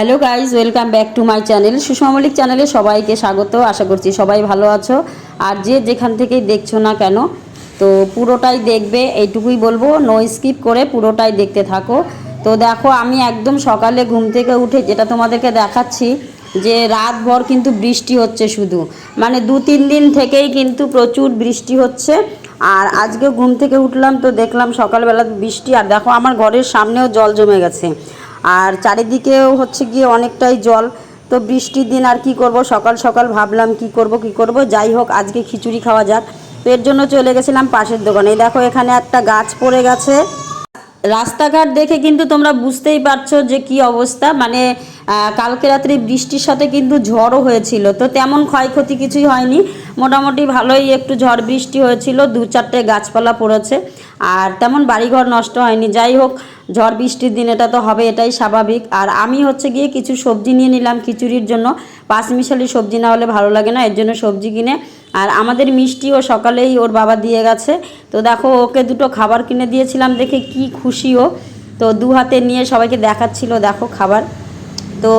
Hello guys welcome back to my channel. Sushma Mallick চ্যানেলে সবাইকে স্বাগত। আশা করছি সবাই ভালো আছো। আর যে যেখান থেকেই দেখছ না কেন, তো পুরোটাই দেখবে, এইটুকুই বলব। নো স্কিপ করে পুরোটাই দেখতে থাকো। তো দেখো, আমি একদম সকালে ঘুম থেকে উঠে যেটা তোমাদেরকে দেখাচ্ছি, যে রাতভর কিন্তু বৃষ্টি হচ্ছে শুধু। মানে দু তিন দিন থেকেই কিন্তু প্রচুর বৃষ্টি হচ্ছে। আর আজকে ঘুম থেকে উঠলাম তো দেখলাম সকালবেলা বৃষ্টি। আর দেখো, আমার ঘরের সামনেও জল জমে গেছে। আর চারিদিকেও হচ্ছে গিয়ে অনেকটাই জল। তো বৃষ্টির দিন আর কি করব? সকাল সকাল ভাবলাম কি করব কি করব? যাই হোক, আজকে খিচুড়ি খাওয়া যাক। তো এর জন্য চলে গেছিলাম পাশের দোকানে। দেখো, এখানে একটা গাছ পড়ে গেছে। রাস্তাঘাট দেখে কিন্তু তোমরা বুঝতেই পারছ যে কি অবস্থা। মানে কালকে রাত্রে বৃষ্টির সাথে কিন্তু ঝড়ও হয়েছিল। তো তেমন ক্ষয়ক্ষতি কিছুই হয়নি। মোটামুটি ভালোই একটু ঝড় বৃষ্টি হয়েছিল, দু চারটে গাছপালা পড়েছে, আর তেমন বাড়িঘর নষ্ট হয়নি। যাই হোক, ঝড় বৃষ্টির দিন, এটা তো হবে, এটাই স্বাভাবিক। আর আমি হচ্ছে গিয়ে কিছু সবজি নিয়ে নিলাম খিচুড়ির জন্য। পাঁচমিশালি সবজি না হলে ভালো লাগে না, এর জন্য সবজি কিনে। আর আমাদের মিষ্টিও সকালেই ওর বাবা দিয়ে গেছে। তো দেখো, ওকে দুটো খাবার কিনে দিয়েছিলাম দেখে কি খুশি ও। তো দু হাতে নিয়ে সবাইকে দেখাচ্ছিল, দেখো খাবার। তো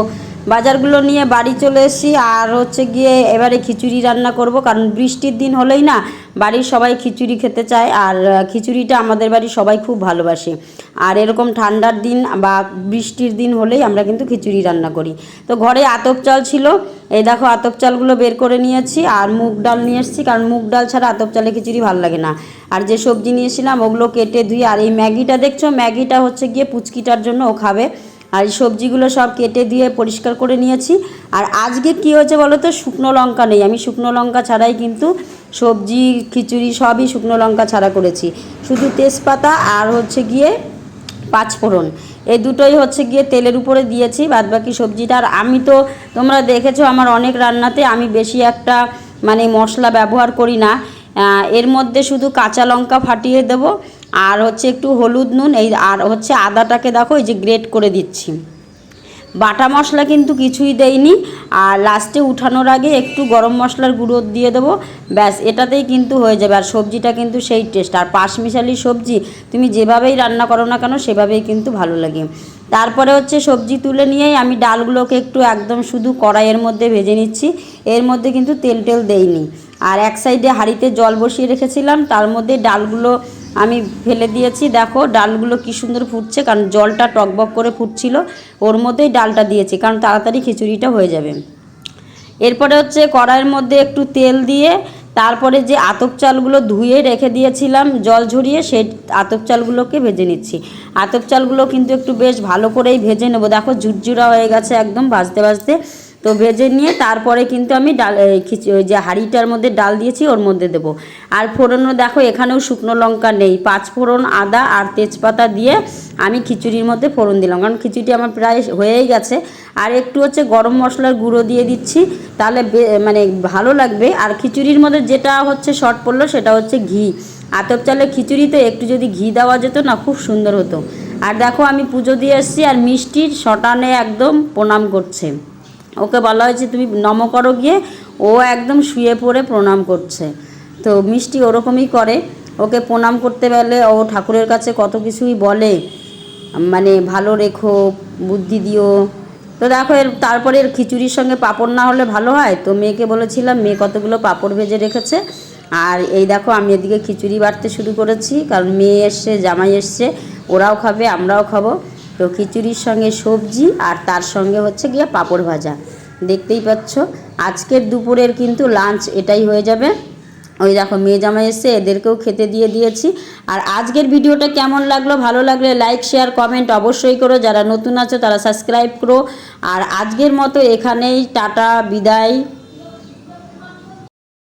বাজারগুলো নিয়ে বাড়ি চলে এসেছি। আর হচ্ছে গিয়ে এবারে খিচুড়ি রান্না করব, কারণ বৃষ্টির দিন হলেই না বাড়ির সবাই খিচুড়ি খেতে চায়। আর খিচুড়িটা আমাদের বাড়ির সবাই খুব ভালোবাসে। আর এরকম ঠান্ডার দিন বা বৃষ্টির দিন হলেই আমরা কিন্তু খিচুড়ি রান্না করি। তো ঘরে আতপ চাল ছিল। এই দেখো আতপ চালগুলো বের করে নিয়েছি আর মুগ ডাল নিয়ে এসেছি, কারণ মুগ ডাল ছাড়া আতপ চালে খিচুড়ি ভালো লাগে না। আর যে সবজি নিয়েছিলাম ওগুলো কেটে ধুয়ে, আর এই ম্যাগিটা দেখছ? ম্যাগিটা হচ্ছে গিয়ে পুচকিটার জন্য ও খাবে। আর এই সবজিগুলো সব কেটে দিয়ে পরিষ্কার করে নিয়েছি। আর আজকে কি হয়েছে বলো তো শুকনো লঙ্কা নেই। আমি শুকনো লঙ্কা ছাড়াই কিন্তু সবজি, খিচুড়ি সবই শুকনো লঙ্কা ছাড়া করেছি। শুধু তেজপাতা আর হচ্ছে গিয়ে পাঁচফোড়ন। এই দুটোই হচ্ছে গিয়ে তেলের উপরে দিয়েছি বাদ বাকি সবজিটা। আর আমি তো, তোমরা দেখেছ আমার অনেক রান্নাতে আমি বেশি একটা মানে মশলা ব্যবহার করি না। এর মধ্যে শুধু কাঁচা লঙ্কা ফাটিয়ে দেবো আর হচ্ছে একটু হলুদ নুন, এই আর হচ্ছে আদাটাকে দেখো এই যে গ্রেট করে দিচ্ছি। বাটা মশলা কিন্তু কিছুই দেইনি, আর লাস্টে উঠানোর আগে একটু গরম মশলার গুঁড়ো দিয়ে দেবো, ব্যাস এটাতেই কিন্তু হয়ে যাবে, আর সবজিটা কিন্তু সেই টেস্ট আর পাঁচমিশালি সবজি তুমি যেভাবেই রান্না করো না কেন সেভাবেই কিন্তু ভালো লাগে। তারপরে হচ্ছে সবজি তুলে নিয়েই আমি ডালগুলোকে একটু একদম শুধু কড়াইয়ের মধ্যে ভেজে নিচ্ছি, এর মধ্যে কিন্তু তেল টেল দেইনি। আর এক সাইডে হাঁড়িতে জল বসিয়ে রেখেছিলাম, তার মধ্যে ডালগুলো আমি ফেলে দিয়েছি। দেখো, ডালগুলো কি সুন্দর ফুটছে, কারণ জলটা টকবক করে ফুটছিল। ওর মধ্যেই ডালটা দিয়েছি, কারণ তাড়াতাড়ি খিচুড়িটা হয়ে যাবে। এরপরে হচ্ছে কড়াইয়ের মধ্যে একটু তেল দিয়ে, তারপরে যে আতপ চালগুলো ধুয়ে রেখে দিয়েছিলাম, জল ঝরিয়ে সেই আতপ চালগুলোকে ভেজে নিচ্ছি। আতপ চালগুলো কিন্তু একটু বেশ ভালো করেই ভেজে নেব। দেখো, ঝুরঝুরা হয়ে গেছে একদম, ভাজতে ভাজতে। তো ভেজে নিয়ে তারপরে কিন্তু আমি ডাল ওই যে হাঁড়িটার মধ্যে ডাল দিয়েছি, ওর মধ্যে দেবো। আর ফোড়নও দেখো, এখানেও শুকনো লঙ্কা নেই। পাঁচ ফোড়ন, আদা আর তেজপাতা দিয়ে আমি খিচুড়ির মধ্যে ফোড়ন দিলাম। কারণ খিচুড়ি আমার প্রায় হয়েই গেছে। আর একটু হচ্ছে গরম মশলার গুঁড়ো দিয়ে দিচ্ছি, তাহলে মানে ভালো লাগবে। আর খিচুড়ির মধ্যে যেটা হচ্ছে শর্ট পড়ল, সেটা হচ্ছে ঘি। আতপ চালের খিচুড়িতে একটু যদি ঘি দেওয়া যেত না, খুব সুন্দর হতো। আর দেখো, আমি পুজো দিয়ে এসেছি, আর মিষ্টির শটানে একদম প্রণাম করছে। ওকে বলা হয়েছে, তুমি নম করো গিয়ে। ও একদম শুয়ে পড়ে প্রণাম করছে। তো মিষ্টি ওরকমই করে। ওকে প্রণাম করতে গেলে ও ঠাকুরের কাছে কত কিছুই বলে। মানে ভালো রেখো, বুদ্ধি দিও। তো দেখো এর, তারপরে এর খিচুড়ির সঙ্গে পাঁপড় না হলে ভালো হয়? তো মেয়েকে বলেছিলাম, মেয়ে কতগুলো পাঁপড় ভেজে রেখেছে? আর এই দেখো আমি এদিকে খিচুড়ি বাড়তে শুরু করেছি, কারণ মেয়ে এসছে, জামাই এসছে, ওরাও খাবে, আমরাও খাব। তো খিচুড়ির সঙ্গে সবজি আর তার সঙ্গে হচ্ছে গিয়ে পাঁপড় ভাজা। দেখতেই পাচ্ছ, আজকের দুপুরের কিন্তু লাঞ্চ এটাই হয়ে যাবে। ওই দেখো, মেয়ে জামাই এসছে এদেরকেও খেতে দিয়ে দিয়েছি। আর আজকের ভিডিওটা কেমন লাগল, ভালো লাগলে লাইক শেয়ার কমেন্ট অবশ্যই করো। যারা নতুন আছো, তারা সাবস্ক্রাইব করো। আর আজকের মতো এখানেই, টাটা, বিদায়।